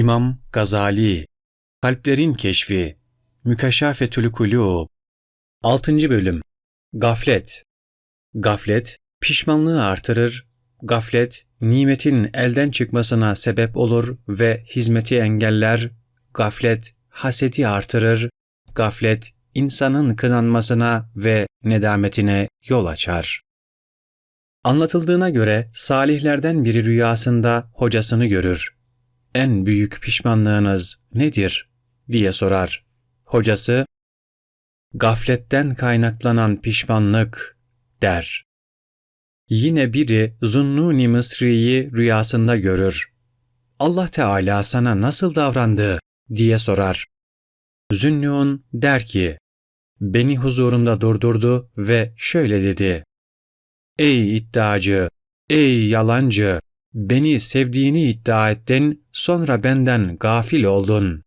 İmam Gazali Kalplerin Keşfi Mükeşafetül Kulûb 6. Bölüm Gaflet Gaflet, pişmanlığı artırır, gaflet, nimetin elden çıkmasına sebep olur ve hizmeti engeller, gaflet, hasedi artırır, gaflet, insanın kınanmasına ve nedametine yol açar. Anlatıldığına göre salihlerden biri rüyasında hocasını görür. En büyük pişmanlığınız nedir? diye sorar. Hocası, gafletten kaynaklanan pişmanlık der. Yine biri Zunnuni Mısri'yi rüyasında görür. Allah Teala sana nasıl davrandı diye sorar. Zünnun der ki, beni huzurunda durdurdu ve şöyle dedi. Ey iddiacı, ey yalancı, beni sevdiğini iddia ettin, sonra benden gafil oldun.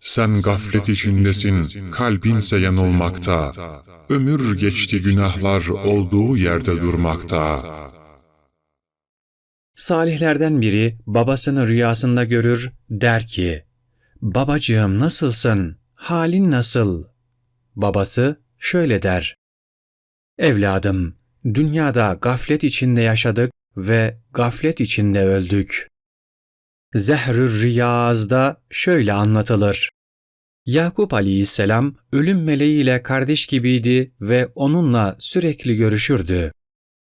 Sen gaflet içindesin, kalbinse yanılmakta. Ömür geçti günahlar olduğu yerde durmakta. Salihlerden biri babasını rüyasında görür, der ki, Babacığım nasılsın? Halin nasıl? Babası şöyle der, Evladım, dünyada gaflet içinde yaşadık ve gaflet içinde öldük. Zehrür Riyaz'da şöyle anlatılır. Yakup aleyhisselam ölüm meleğiyle kardeş gibiydi ve onunla sürekli görüşürdü.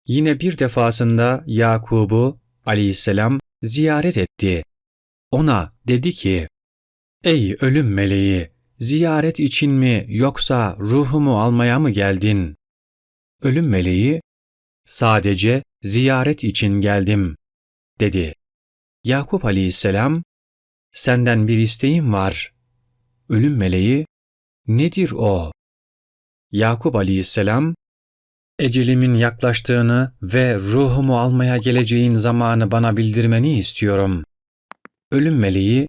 Yine bir defasında Yakub'u aleyhisselam ziyaret etti. Ona dedi ki, Ey ölüm meleği, ziyaret için mi yoksa ruhumu almaya mı geldin? Ölüm meleği, sadece ziyaret için geldim, dedi. Yakup aleyhisselam, senden bir isteğim var. Ölüm meleği, nedir o? Yakup aleyhisselam, ecelimin yaklaştığını ve ruhumu almaya geleceğin zamanı bana bildirmeni istiyorum. Ölüm meleği,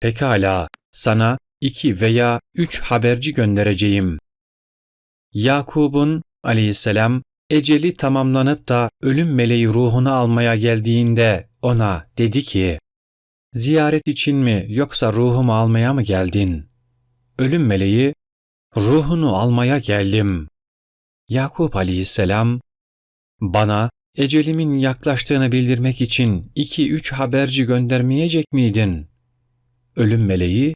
pekala sana iki veya üç haberci göndereceğim. Yakub'un aleyhisselam eceli tamamlanıp da ölüm meleği ruhunu almaya geldiğinde ona dedi ki, Ziyaret için mi yoksa ruhumu almaya mı geldin? Ölüm meleği, ruhunu almaya geldim. Yakup aleyhisselam, bana ecelimin yaklaştığını bildirmek için iki üç haberci göndermeyecek miydin? Ölüm meleği,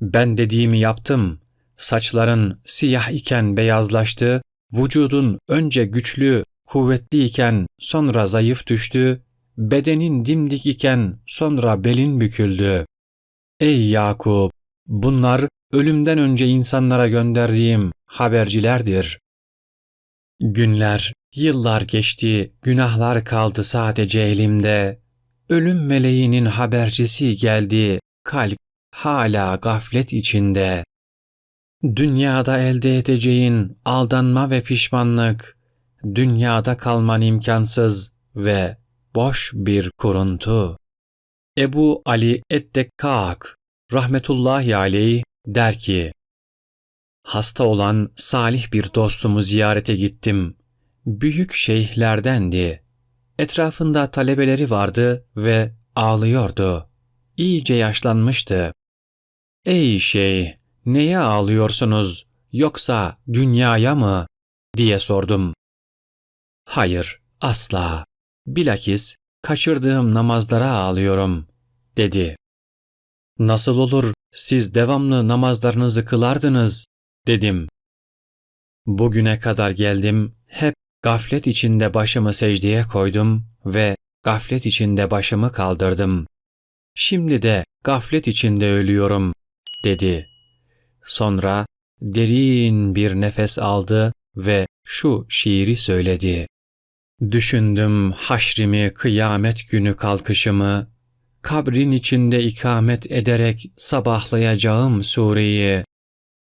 ben dediğimi yaptım. Saçların siyah iken beyazlaştı, vücudun önce güçlü, kuvvetli iken sonra zayıf düştü, bedenin dimdik iken sonra belin büküldü. Ey Yakup! Bunlar ölümden önce insanlara gönderdiğim habercilerdir. Günler, yıllar geçti, günahlar kaldı sadece elimde. Ölüm meleğinin habercisi geldi, kalp hala gaflet içinde. Dünyada elde edeceğin aldanma ve pişmanlık, dünyada kalman imkansız ve boş bir kuruntu. Ebu Ali Eddekkak rahmetullahi aleyh der ki, Hasta olan salih bir dostumu ziyarete gittim. Büyük şeyhlerdendi. Etrafında talebeleri vardı ve ağlıyordu. İyice yaşlanmıştı. Ey şeyh, neye ağlıyorsunuz yoksa dünyaya mı? diye sordum. Hayır, asla. Bilakis kaçırdığım namazlara ağlıyorum, dedi. Nasıl olur, siz devamlı namazlarınızı kılardınız, dedim. Bugüne kadar geldim, hep gaflet içinde başımı secdeye koydum ve gaflet içinde başımı kaldırdım. Şimdi de gaflet içinde ölüyorum, dedi. Sonra derin bir nefes aldı ve şu şiiri söyledi. Düşündüm haşrimi, kıyamet günü kalkışımı, kabrin içinde ikamet ederek sabahlayacağım sureyi,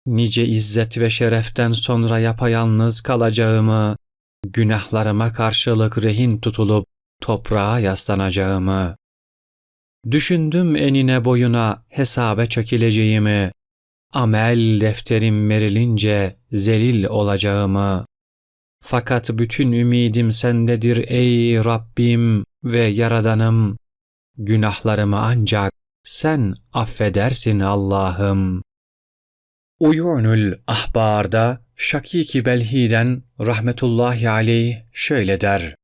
nice izzet ve şereften sonra yapayalnız kalacağımı, günahlarıma karşılık rehin tutulup toprağa yaslanacağımı. Düşündüm enine boyuna hesabe çekileceğimi, amel defterim verilince zelil olacağımı. Fakat bütün ümidim sendedir ey Rabbim ve Yaradanım. günahlarımı ancak sen affedersin Allah'ım. Uyunul Ahbar'da Şakiki Belhi'den rahmetullahi aleyh şöyle der.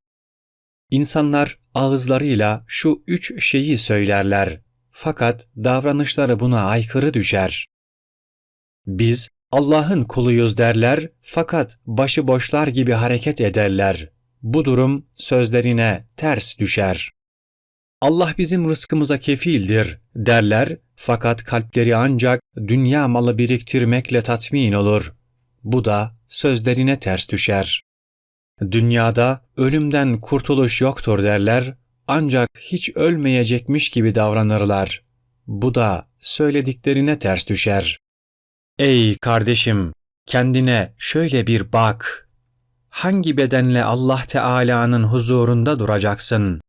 İnsanlar ağızlarıyla şu üç şeyi söylerler. Fakat davranışları buna aykırı düşer. Biz Allah'ın kuluyuz derler fakat başıboşlar gibi hareket ederler. Bu durum sözlerine ters düşer. Allah bizim rızkımıza kefildir derler fakat kalpleri ancak dünya malı biriktirmekle tatmin olur. Bu da sözlerine ters düşer. Dünyada ölümden kurtuluş yoktur derler ancak hiç ölmeyecekmiş gibi davranırlar. Bu da söylediklerine ters düşer. Ey kardeşim, kendine şöyle bir bak. Hangi bedenle Allah Teala'nın huzurunda duracaksın?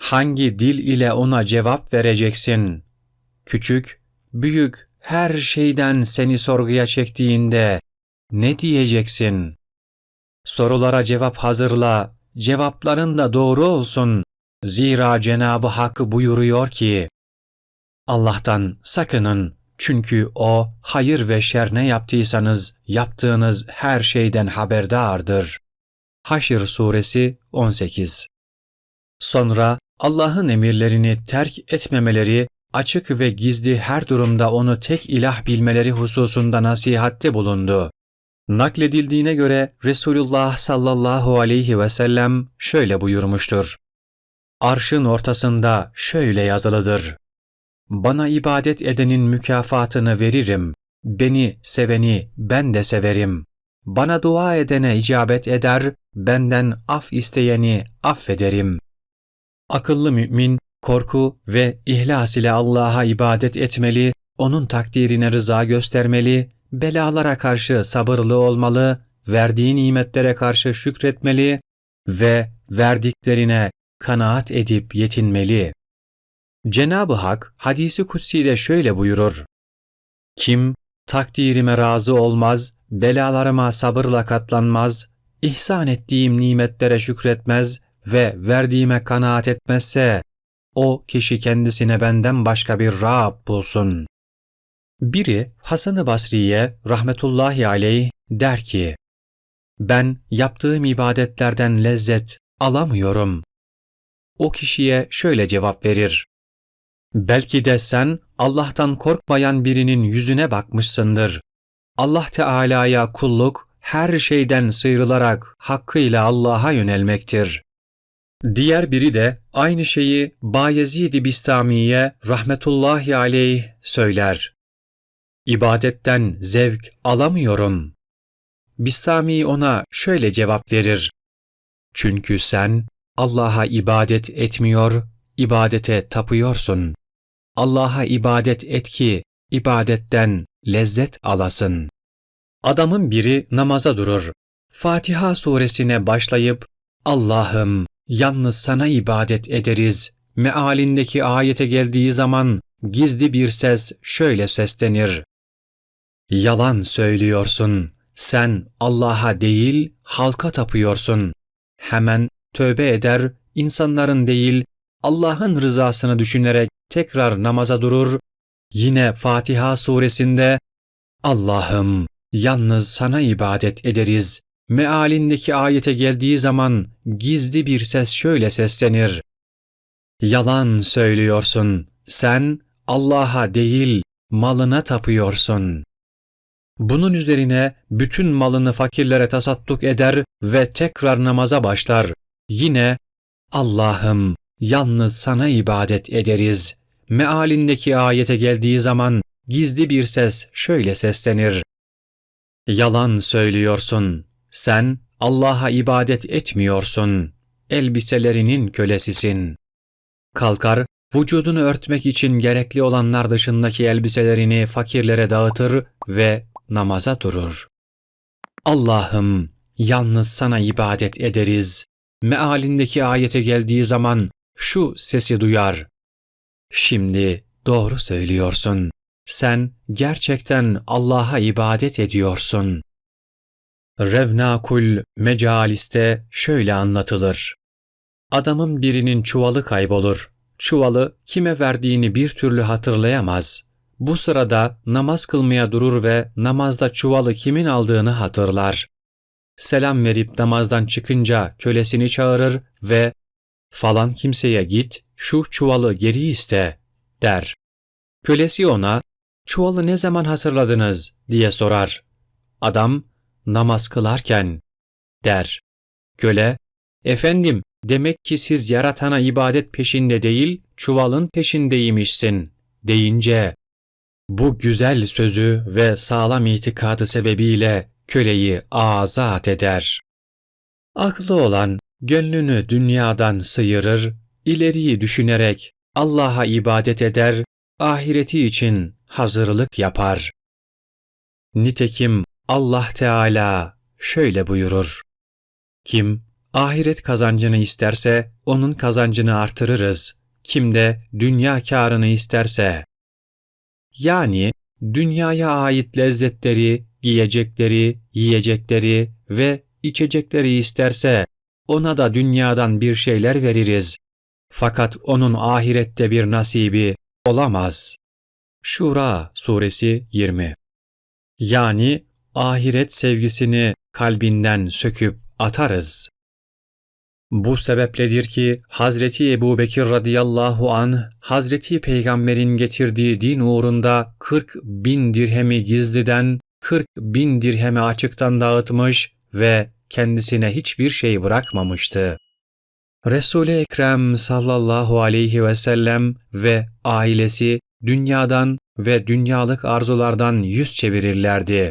Hangi dil ile ona cevap vereceksin? Küçük, büyük her şeyden seni sorguya çektiğinde ne diyeceksin? Sorulara cevap hazırla, cevapların da doğru olsun. Zira Cenabı Hak buyuruyor ki, Allah'tan sakının çünkü O hayır ve şer ne yaptıysanız yaptığınız her şeyden haberdardır. Haşr Suresi 18 Sonra Allah'ın emirlerini terk etmemeleri, açık ve gizli her durumda onu tek ilah bilmeleri hususunda nasihatte bulundu. Nakledildiğine göre Resulullah sallallahu aleyhi ve sellem şöyle buyurmuştur. Arşın ortasında şöyle yazılıdır. Bana ibadet edenin mükafatını veririm. Beni seveni ben de severim. Bana dua edene icabet eder, benden af isteyeni affederim. Akıllı mümin, korku ve ihlas ile Allah'a ibadet etmeli, onun takdirine rıza göstermeli, belalara karşı sabırlı olmalı, verdiği nimetlere karşı şükretmeli ve verdiklerine kanaat edip yetinmeli. Cenab-ı Hak hadisi kutsi'de şöyle buyurur. Kim takdirime razı olmaz, belalarıma sabırla katlanmaz, ihsan ettiğim nimetlere şükretmez ve verdiğime kanaat etmezse, o kişi kendisine benden başka bir Rab bulsun. Biri Hasan-ı Basri'ye rahmetullahi aleyh der ki, ben yaptığım ibadetlerden lezzet alamıyorum. O kişiye şöyle cevap verir. Belki de sen Allah'tan korkmayan birinin yüzüne bakmışsındır. Allah Teala'ya kulluk her şeyden sıyrılarak hakkıyla Allah'a yönelmektir. Diğer biri de aynı şeyi Bayezid-i Bistami'ye rahmetullahi aleyh söyler. İbadetten zevk alamıyorum. Bistami ona şöyle cevap verir. Çünkü sen Allah'a ibadet etmiyor, ibadete tapıyorsun. Allah'a ibadet et ki ibadetten lezzet alasın. Adamın biri namaza durur. Fatiha suresine başlayıp Allah'ım yalnız sana ibadet ederiz mealindeki ayete geldiği zaman gizli bir ses şöyle seslenir. Yalan söylüyorsun. Sen Allah'a değil halka tapıyorsun. Hemen tövbe eder, insanların değil Allah'ın rızasını düşünerek tekrar namaza durur. Yine Fatiha suresinde Allah'ım yalnız sana ibadet ederiz. Mealindeki ayete geldiği zaman gizli bir ses şöyle seslenir. Yalan söylüyorsun. Sen Allah'a değil malına tapıyorsun. Bunun üzerine bütün malını fakirlere tasadduk eder ve tekrar namaza başlar. Yine Allah'ım yalnız sana ibadet ederiz. Mealindeki ayete geldiği zaman gizli bir ses şöyle seslenir. Yalan söylüyorsun. Sen Allah'a ibadet etmiyorsun. Elbiselerinin kölesisin. Kalkar, vücudunu örtmek için gerekli olanlar dışındaki elbiselerini fakirlere dağıtır ve namaza durur. Allah'ım yalnız sana ibadet ederiz. Mealindeki ayete geldiği zaman şu sesi duyar. Şimdi doğru söylüyorsun. Sen gerçekten Allah'a ibadet ediyorsun. Revnakul Mecalis'te şöyle anlatılır. Adamın birinin çuvalı kaybolur. çuvalı kime verdiğini bir türlü hatırlayamaz. Bu sırada namaz kılmaya durur ve namazda çuvalı kimin aldığını hatırlar. Selam verip namazdan çıkınca kölesini çağırır ve falan kimseye git şu çuvalı geri iste der. Kölesi ona çuvalı ne zaman hatırladınız diye sorar. Adam namaz kılarken der. Köle efendim demek ki siz yaratana ibadet peşinde değil çuvalın peşindeymişsin deyince bu güzel sözü ve sağlam itikadı sebebiyle köleyi azat eder. Aklı olan gönlünü dünyadan sıyırır, ileriyi düşünerek Allah'a ibadet eder, ahireti için hazırlık yapar. Nitekim Allah Teala şöyle buyurur. Kim ahiret kazancını isterse onun kazancını artırırız. Kim de dünya kârını isterse. Yani dünyaya ait lezzetleri, giyecekleri, yiyecekleri ve içecekleri isterse ona da dünyadan bir şeyler veririz. Fakat onun ahirette bir nasibi olamaz. Şura suresi 20 Yani ahiret sevgisini kalbinden söküp atarız. Bu sebepledir ki Hazreti Ebu Bekir radıyallahu an Hazreti Peygamber'in getirdiği din uğrunda 40 bin dirhemi gizliden 40 bin dirhemi açıktan dağıtmış ve kendisine hiçbir şey bırakmamıştı. Resul-i Ekrem sallallahu aleyhi ve sellem ve ailesi dünyadan ve dünyalık arzulardan yüz çevirirlerdi.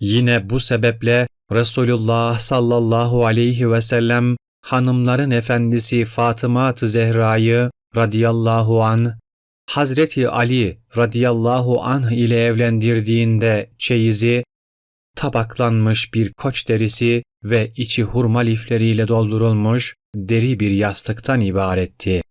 Yine bu sebeple Resulullah sallallahu aleyhi ve sellem hanımların efendisi Fatıma Zehra'yı radıyallahu an Hazreti Ali radıyallahu anh ile evlendirdiğinde çeyizi tabaklanmış bir koç derisi ve içi hurma lifleriyle doldurulmuş deri bir yastıktan ibaretti.